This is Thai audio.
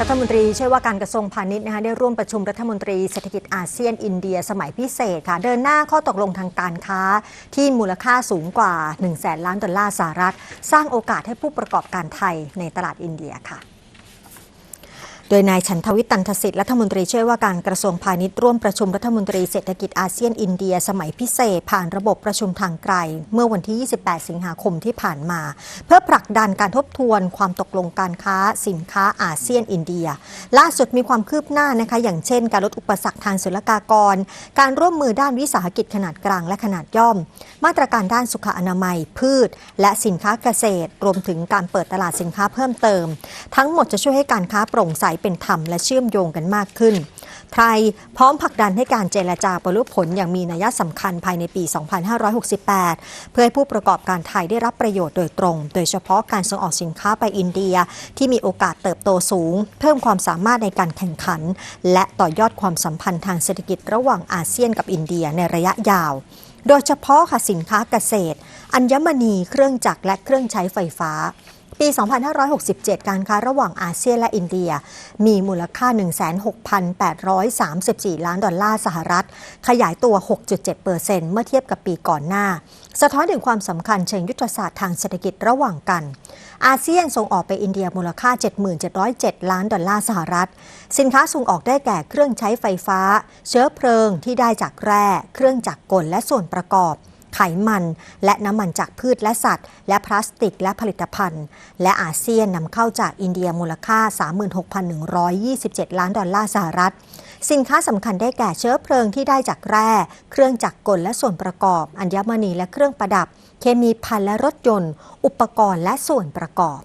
รัฐมนตรีช่วยว่าการกระทรวงพาณิชย์นะคะได้ร่วมประชุมรัฐมนตรีเศรษฐกิจอาเซียนอินเดียสมัยพิเศษค่ะเดินหน้าข้อตกลงทางการค้าที่มูลค่าสูงกว่า 1 0 0 0 0แสนล้านดอลลาร์สหรัฐ สร้างโอกาสให้ผู้ประกอบการไทยในตลาดอินเดียค่ะ โดยนายฉันทวิทย์ตันทสิทธิ์รัฐมนตรีช่วยว่าการกระทรวงพาณิชย์ร่วมประชุมรัฐมนตรีเศรษฐกิจอาเซียนอินเดีย สมัยพิเศษ ผ่านระบบประชุมทางไกล เมื่อวันที่ 28 สิงหาคมที่ผ่านมา เพื่อผลักดันการทบทวนความตกลงการค้าสินค้าอาเซียนอินเดีย ล่าสุดมีความคืบหน้านะคะ อย่างเช่น การลดอุปสรรคทางศุลกากร การร่วมมือด้านวิสาหกิจขนาดกลางและขนาดย่อมมาตรการด้านสุขอนามัย พืช และสินค้าเกษตร รวมถึงการเปิดตลาดสินค้าเพิ่มเติม ทั้งหมดจะช่วยให้การค้าโปร่งใสเป็นธรรมและเชื่อมโยงกันมากขึ้น ไทยพร้อมผลักดันให้การเจรจาบรรลุผลอย่างมีนัยสำคัญภายในปี 2568 เพื่อให้ผู้ประกอบการไทยได้รับประโยชน์โดยตรง โดยเฉพาะการส่งออกสินค้าไปอินเดียที่มีโอกาสเติบโตสูง เพิ่มความสามารถในการแข่งขัน และต่อยอดความสัมพันธ์ทางเศรษฐกิจระหว่างอาเซียนกับอินเดียในระยะยาว โดยเฉพาะค่ะสินค้าเกษตร อัญมณีเครื่องจักรและเครื่องใช้ไฟฟ้า ปี 2567 การค้าระหว่างอาเซียนและอินเดีย มีมูลค่า 16,834 ล้านดอลลาร์สหรัฐ ขยายตัว 6.7%เมื่อเทียบกับปีก่อนหน้า สะท้อนถึงความสำคัญเชิงยุทธศาสตร์ทางเศรษฐกิจระหว่างกัน อาเซียนส่งออกไปอินเดียมูลค่า 7707 ล้านดอลลาร์สหรัฐ สินค้าส่งออกได้แก่เครื่องใช้ไฟฟ้า เชื้อเพลิงที่ได้จากแร่ เครื่องจักรกลและส่วนประกอบไขมัน และน้ำมันจากพืชและสัตว์ และพลาสติกและผลิตภัณฑ์ และอาเซียนนำเข้าจากอินเดียมูลค่า 36,127 ล้านดอลลาร์สหรัฐ สินค้าสำคัญได้แก่เชื้อเพลิงที่ได้จากแร่ เครื่องจักรกลและส่วนประกอบ อัญมณีและเครื่องประดับ เคมีภัณฑ์และรถยนต์ อุปกรณ์และส่วนประกอบ